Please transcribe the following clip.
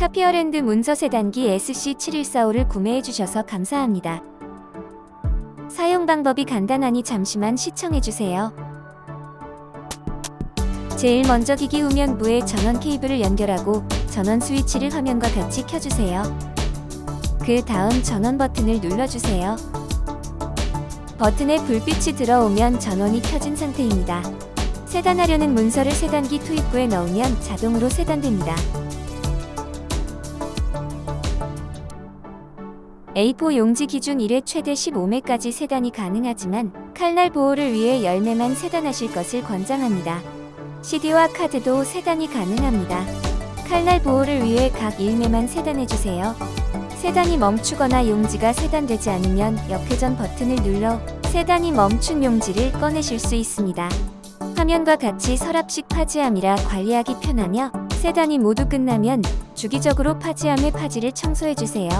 카피어랜드 문서 세단기 SC7145를 구매해주셔서 감사합니다. 사용 방법이 간단하니 잠시만 시청해주세요. 제일 먼저 기기 후면부에 전원 케이블을 연결하고 전원 스위치를 화면과 같이 켜주세요. 그 다음 전원 버튼을 눌러주세요. 버튼에 불빛이 들어오면 전원이 켜진 상태입니다. 세단하려는 문서를 세단기 투입부에 넣으면 자동으로 세단됩니다. A4 용지 기준 1회 최대 15매까지 세단이 가능하지만 칼날 보호를 위해 10매만 세단하실 것을 권장합니다. CD와 카드도 세단이 가능합니다. 칼날 보호를 위해 각 1매만 세단해주세요. 세단이 멈추거나 용지가 세단되지 않으면 역회전 버튼을 눌러 세단이 멈춘 용지를 꺼내실 수 있습니다. 화면과 같이 서랍식 파지함이라 관리하기 편하며 세단이 모두 끝나면 주기적으로 파지함의 파지를 청소해주세요.